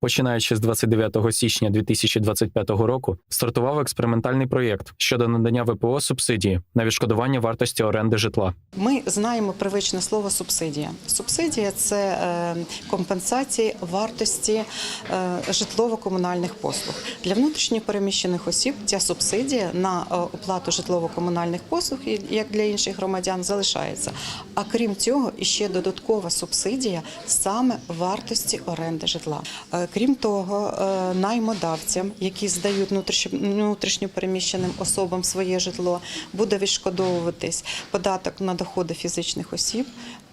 Починаючи з 29 січня 2025 року, стартував експериментальний проєкт щодо надання ВПО субсидії на відшкодування вартості оренди житла. Ми знаємо привичне слово субсидія. Субсидія це е, компенсації вартості е, житлово-комунальних послуг для внутрішньо переміщених осіб. Ця субсидія на е, оплату житлово-комунальних послуг, і- як для інших громадян, залишається. А крім цього, іще додаткова субсидія саме вартості оренди житла. Крім того, е, наймодавцям, які здають внутрішньопереміщеним внутрішньо переміщеним особам своє житло, буде відшкодовуватись податок на доходи фізичних осіб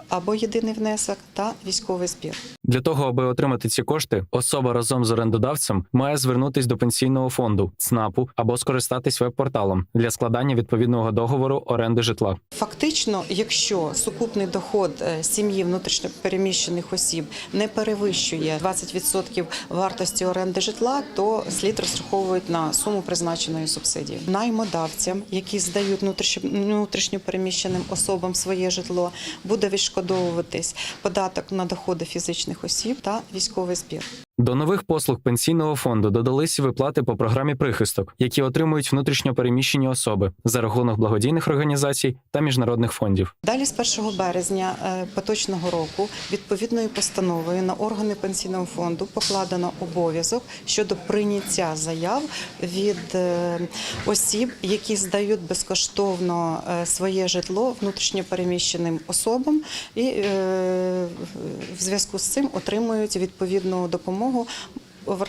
або єдиний внесок та військовий збір. Для того, аби отримати ці кошти, особа разом з орендодавцем має звернутись до пенсійного фонду, ЦНАПу або скористатись веб-порталом для складання відповідного договору оренди житла. Фактично, якщо сукупний доход е, сім'ї внутрішньо переміщених осіб не перевищує 20% вартості оренди житла, то слід розраховують на суму призначеної субсидії. Наймодавцям, які здають внутрішньо внутрішньо переміщеним особам своє житло, буде відшкодовуватись податок на доходи фізичних осіб та військовий збір. До нових послуг пенсійного фонду додались виплати по програмі прихисток, які отримують внутрішньо переміщені особи за рахунок благодійних організацій та міжнародних фондів. Далі з 1 березня е, поточного року відповідною постановою на органи пенсійного фонду покладено обов'язок щодо прийняття заяв від е, осіб, які здають безкоштовно е, своє житло внутрішньо переміщеним особам, і в зв'язку з цим отримують відповідну допомогу.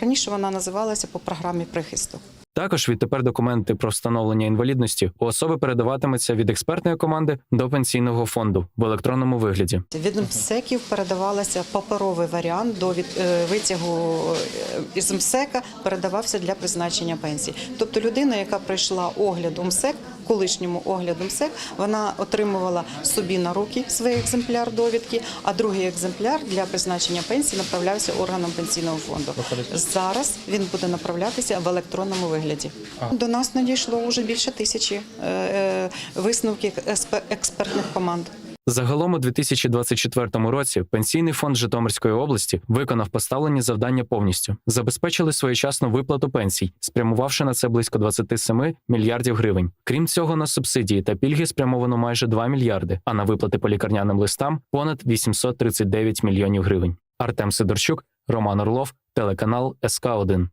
Раніше вона називалася по програмі прихисток. Також відтепер документи про встановлення інвалідності у особи передаватимуться від експертної команди до пенсійного фонду в електронному вигляді. Від МСЕКів передавалося паперовий варіант до від, е, витягу е, із МСЕКа передавався для призначення пенсії. Тобто людина, яка пройшла огляд у МСЕК, колишньому огляду МСЕК, вона отримувала собі на руки свій екземпляр довідки, а другий екземпляр для призначення пенсії направлявся органам пенсійного фонду. Зараз він буде направлятися в електронному вигляді. До нас надійшло вже більше тисячі е, е, висновків експе- експертних команд. Загалом у 2024 році пенсійний фонд Житомирської області виконав поставлені завдання повністю, забезпечили своєчасну виплату пенсій, спрямувавши на це близько 27 мільярдів гривень. Крім цього, на субсидії та пільги спрямовано майже 2 мільярди, а на виплати по лікарняним листам понад 839 мільйонів гривень. Артем Сидорчук, Роман Орлов, телеканал СК 1